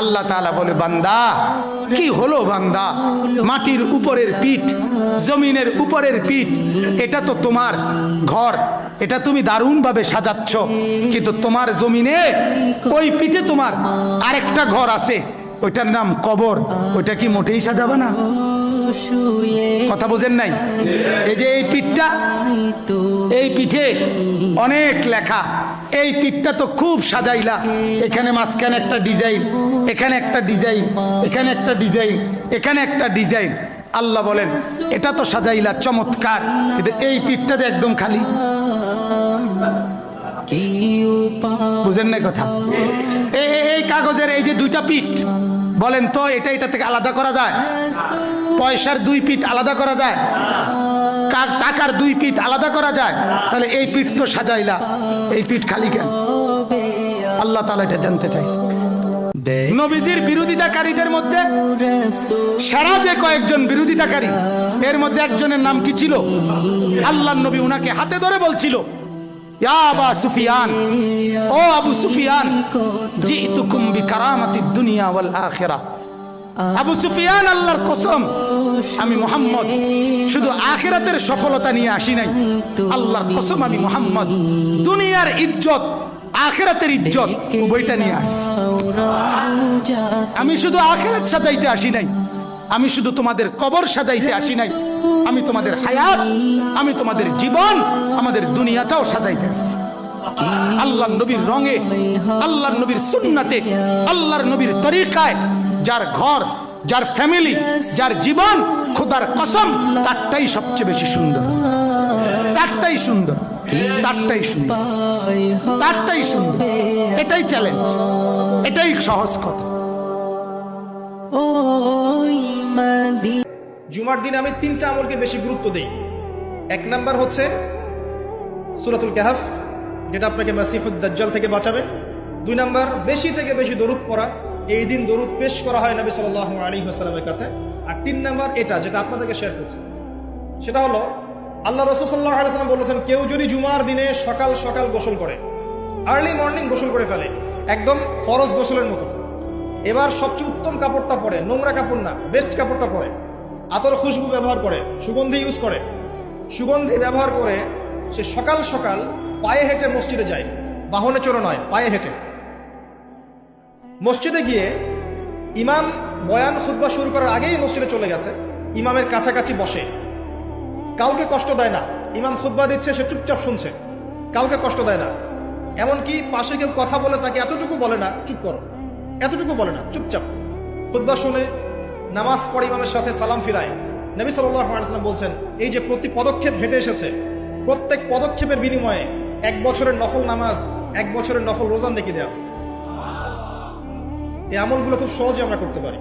আল্লাহ তাআলা বলে, বান্দা, কি হলো বান্দা? মাটির উপরের পিঠ, জমিনের উপরের পিঠ, এটা তো তোমার ঘর, এটা তুমি দারুণভাবে সাজাচ্ছ, কিন্তু তোমার জমিনে ওই পিঠে তোমার আরেকটা ঘর আছে, ওইটার নাম কবর, ওইটা কি মোটেই সাজাবে না? কথা বোঝেন নাই? এই যে এই পিঠটা, এই পিঠে অনেক লেখা এই পিঠটা তো খুব সাজাইলা। এখানে মাঝখানে একটা ডিজাইন, এখানে একটা ডিজাইন, এখানে একটা ডিজাইন, এখানে একটা ডিজাইন। আল্লাহ বলেন, এটা তো সাজাইলা, চমৎকার। কিন্তু এই পিঠটাতে একদম খালি। বুঝেন না কথা? এই কাগজের এই যে দুইটা পিঠ, বলেন তো, এটা এটা থেকে আলাদা করা যায়? পয়সার দুই পিঠ আলাদা করা যায়? টাকার দুই পিঠ আলাদা করা যায় তাহলে এই পিঠ তো সাজাইলা এই পিঠ খালি কেন? আল্লাহ তালা এটা জানতে চাইছে। নবীজির বিরোধিতাকারীদের মধ্যে সেরা যে কয়েকজন বিরোধিতাকারী এর মধ্যে একজনের নাম কি ছিল? আল্লাহ নবী উনাকে হাতে ধরে বলছিল সুফিয়ান ও আবু সুফিয়ান জিতুকুম বিকারামাতিদ দুনিয়া ওয়াল আখিরাহ আবু সুফিয়ান আল্লাহর কসম, আমি মোহাম্মদ, শুধু আখিরাতের সফলতা নিয়ে আসি নাই। আল্লাহর কসম, আমি মোহাম্মদ, দুনিয়ার ইজ্জত, আখিরাতের ইজ্জত উভয়টা নিয়ে আসছি আমি শুধু আখেরাত সাজাইতে আসি নাই, আমি শুধু তোমাদের কবর সাজাইতে আসি নাই, আমি তোমাদের হায়াত, আমি তোমাদের জীবন, আমাদের দুনিয়াটাও সাজাইতে আসি। আল্লাহ নবীর রঙে, আল্লাহর নবীর সুন্নাতে, আল্লাহর নবীর তরিকায় যার ঘর, যার ফ্যামিলি যার জীবন, খোদার কসম, তারটাই সবচেয়ে বেশি সুন্দর। তারটাই সুন্দর তারটাই সুন্দর তারটাই সুন্দর। এটাই চ্যালেঞ্জ এটাই সহজ কথা। জুমার দিনে আমি তিনটা আমলকে বেশি গুরুত্ব দিই। এক নাম্বার হচ্ছে সুরাতুল কাহাফ, যেটা আপনাকে মাসিফুদ দাজ্জাল থেকে বাঁচাবে। দুই নাম্বার, বেশি থেকে বেশি দরুদ পড়া। এই দিন দরুদ পেশ করা হয় নবী সাল্লাহ আলী হাসালামের কাছে। আর তিন নাম্বার এটা যেটা আপনাদেরকে শেয়ার করছি। সেটা হলো, আল্লাহ রসুল সাল্লাহ আলাইসাল্লাম বলেছেন, কেউ যদি জুমার দিনে সকাল সকাল গোসল করে আর্লি মর্নিং গোসল করে ফেলে, একদম ফরজ গোসলের মতো। এবার সবচেয়ে উত্তম কাপড়টা পরে, নোংরা কাপড় না বেস্ট কাপড়টা পরে, আতর খুশবু ব্যবহার করে, সুগন্ধি ইউজ করে। সুগন্ধি ব্যবহার করে সে সকাল সকাল পায়ে হেঁটে মসজিদে যায়। বাহনে চড়ে নয়, পায়ে হেঁটে। মসজিদে গিয়ে ইমাম বয়ান খুতবা শুরু করার আগেই মসজিদে চলে গেছে। ইমামের কাছাকাছি বসে। কাউকে কষ্ট দেয় না। ইমাম খুতবা দিচ্ছে, সে চুপচাপ শুনছে। কাউকে কষ্ট দেয় না। এমনকি পাশে কেউ কথা বলে তাকে এতটুকু বলে না, চুপ করো। এতটুকু বলে না, চুপচাপ। খুতবা শুনে নামাজ পড়ে ইমামের সাথে সালাম ফিরায়। নবী সাল্লাম বলছেন, এই যে প্রতি পদক্ষেপ হেঁটে এসেছে, প্রত্যেক পদক্ষেপের বিনিময়ে এক বছরের নফল নামাজ, এক বছরের নফল রোজান রেখে দেওয়া এই আমলগুলো খুব সহজে আমরা করতে পারি।